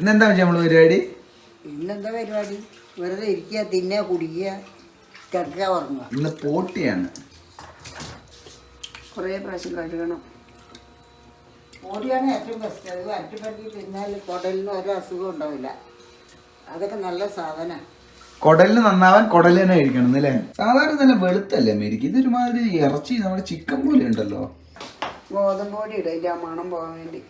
ഇന്നെന്താ വെച്ചാൽ നമ്മൾ പരിപാടി? ഇന്നെന്താ പരിപാടി? വെറുതെ ഇരിക്കുക തിന്നുക കുടിക്കുക കിടക്കുക ഉറങ്ങുക ഇന്ന് പോട്ടിയാണ്. കുറേ പ്രാവശ്യം കഴുകണം. ഓടിയാണ് ഏറ്റവും ബെസ്റ്റ് അത് അറ്റുപറ്റി തിന്നാൽ കുടലിന് ഒരു അസുഖം ഉണ്ടാവില്ല. അതൊക്കെ നല്ല സാധനമാണ് കുടലിന് നന്നാവാൻ കുടൽ തന്നെ കഴിക്കണം അല്ലേ സാധാരണ നല്ല വെളുത്തല്ലേ മേരിക്ക് ഇതൊരുമാതിരി ഇറച്ചി നമ്മുടെ ചിക്കൻ പോലെ ഉണ്ടല്ലോ. ഗോതമ്പ് പൊടി ഇടും മണം പോകാൻ വേണ്ടി.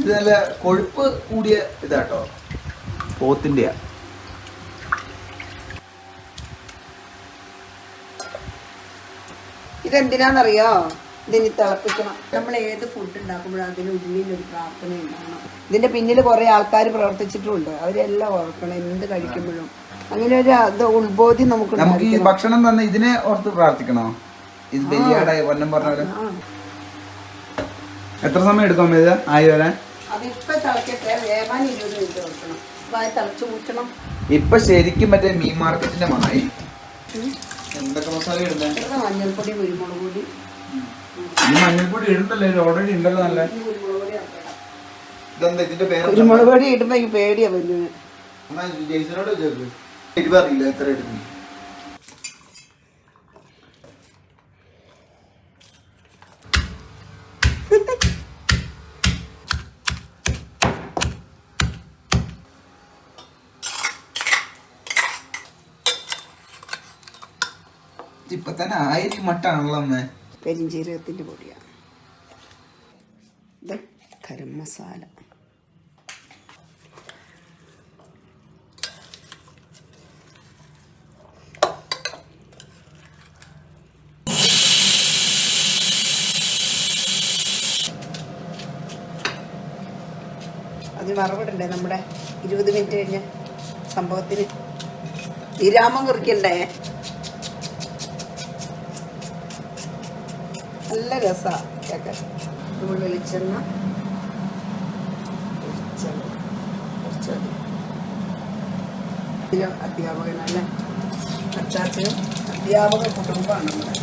ഇത് നല്ല കൊഴുപ്പ് കൂടിയ ഇതാട്ടോ. പോത്തിന്റെ ഇതെന്തിനാണെന്നറിയോ ഇതിന് തിളപ്പിക്കണം. നമ്മൾ ഏത് ഫുഡ് ഉണ്ടാക്കുമ്പോഴും അതിന് ഉള്ളിൽ ഒരു പ്രാർത്ഥന ഉണ്ടാകണം ഇതിന്റെ പിന്നിൽ കുറെ ആൾക്കാർ പ്രവർത്തിച്ചിട്ടുണ്ട്. അവരെല്ലാം ഓർക്കണം എന്ത് കഴിക്കുമ്പോഴും. അങ്ങനെ ഒരു അത് ഉത്ബോധ്യം നമുക്ക് നമുക്ക് ഈ ഭക്ഷണം തന്നെ ഇതിനെ ഓർത്ത് പ്രാർത്ഥിക്കണോ? ഇത് ബലിയാടായി പൊന്നം പറഞ്ഞ എത്ര സമയം എടുക്കാൻ ഇത്? ആയി വരാൻ? അതിപ്പോ തിളക്കട്ടെ വേവാൻ ഇരുപത് മിനിറ്റ് വെക്കണം. അപ്പൊ അത് തിളച്ച് ഊറ്റണം ഇപ്പൊ ശരിക്കും മറ്റേ മീൻ മാർക്കറ്റിന്റെ മണായി. എന്തൊക്കെ മസാല ഇത്ര മഞ്ഞൾപ്പൊടി കുരുമുളക് പൊടി ഈ മഞ്ഞൾപ്പൊടി ഇടണ്ടല്ലോ ഓൾറെഡി ഉണ്ടല്ലോ നല്ല. കുരുമുളക് പൊടി. ഇതെന്താ ഇതിന്റെ പേര്? കുരുമുളക് പൊടി പേടിയാ വരുന്നത്. ജെയ്സനോട് ചോദിച്ചു എരിവറിയില്ല എത്ര എടുക്കുന്നു ഇപ്പൊ തന്നെ ആയിരം മട്ടാണല്ലോ അമ്മേ. പെരിഞ്ചീരകത്തിന്റെ പൊടിയാണ്. ഇത് ഗരം മസാല. അത് വറവിടണ്ടേ നമ്മുടെ ഇരുപത് മിനിറ്റ് കഴിഞ്ഞ സംഭവത്തിന്? വിരാമം കുറിക്കണ്ടേ? നല്ല രസമാണ് കേൾക്കാൻ നമ്മൾ വെളിച്ചെണ്ണ. വെളിച്ചെണ്ണ. കുറച്ച് മതി. ഇതിൽ അധ്യാപകൻ നല്ല അച്ചാച്ചനും അധ്യാപക കുടുംബമാണ് നമ്മുടെ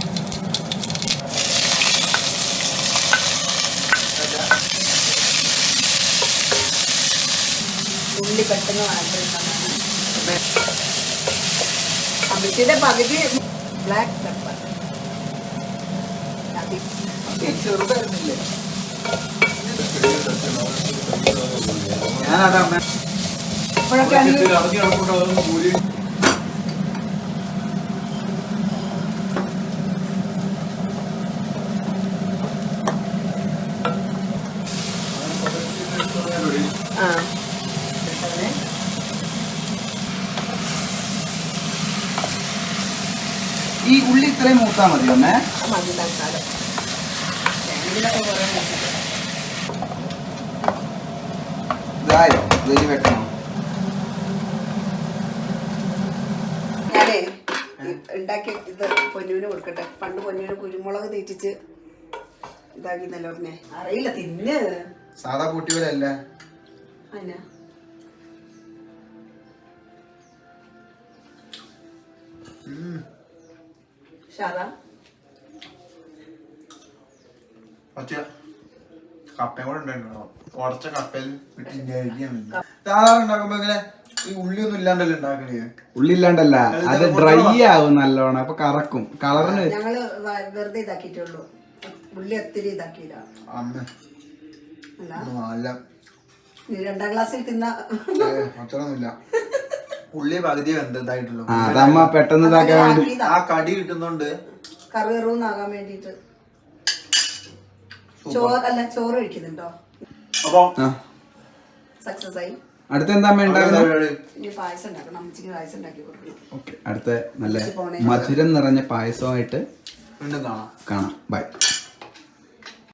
ഉള്ളി പെട്ടെന്ന് വാങ്ങിക്കുന്നതാണ് അമിത്തിന്റെ പകുതി ബ്ലാക്ക് പെപ്പർ. ചെറുതായിരുന്നില്ലേ ഞാനതാ ഇപ്പോഴൊക്കെ. ഈ ഉള്ളി ഇത്രയും മൂത്താ മതി അമ്മേ മതി തൽക്കാലം ഇതിലൊക്കെ കുറേ. ഇതായോ? ഇതിൽ വെക്കണോ ഞാനേ ഉണ്ടാക്കി ഇത് പൊന്നുവിന് കൊടുക്കട്ടെ. പണ്ട് പൊന്നുവിന് കുരുമുളക് തീറ്റിച്ച് ഇതാക്കിന്നല്ലോ പറഞ്ഞേ? അറിയില്ല തിന്ന്. സാധാ കൂട്ടിയോലല്ല അതിനാ ഷാദാ കുറച്ച് കപ്പയും കൂടെ ഉണ്ടായിട്ടുണ്ടോ കുറച്ച് കപ്പയിൽ സാധാരണ ഉണ്ടാക്കുമ്പോ ഇങ്ങനെ ഈ ഉള്ളിയൊന്നും ഇല്ലാണ്ടല്ലേ ഉണ്ടാക്കണേ ഉള്ളി ഇല്ലാണ്ടല്ല. അത് ഡ്രൈ ആവും നല്ലോണം. അപ്പൊ കറക്കും. കളറിന് ഞങ്ങൾ വെറുതെ ഇതാക്കിയിട്ടുള്ളൂ ഉള്ളി ഒത്തിരി ഇതാക്കിയില്ല. അമ്മ അല്ല? നല്ല നീ രണ്ടാം ക്ലാസ്സിൽ തിന്ന. അത്രയൊന്നുമില്ല. ഉള്ളി പകുതി വെന്തതായിട്ടുള്ളൂ ആ അതമ്മ പെട്ടെന്ന് ഇതാക്കാൻ വേണ്ടി ആക്കിയതാ. ആ കടി കിട്ടുന്നോണ്ട് കറിവേറൂന്നാകാൻ വേണ്ടിട്ട് ചോറ് അല്ല ചോറ് കഴിക്കുന്നുണ്ടോ? അപ്പൊ സക്സസ് ആയി. അടുത്ത എന്താ അമ്മ ഉണ്ടാക്കുന്നത് ഇനി പായസം ഉണ്ടാക്കണം. അമ്മച്ചിക്ക് പായസം ഉണ്ടാക്കി കൊടുക്കണം. അടുത്ത നല്ല മധുരം നിറഞ്ഞ പായസമായിട്ട് വീണ്ടും കാണാം. കാണാം. ബൈ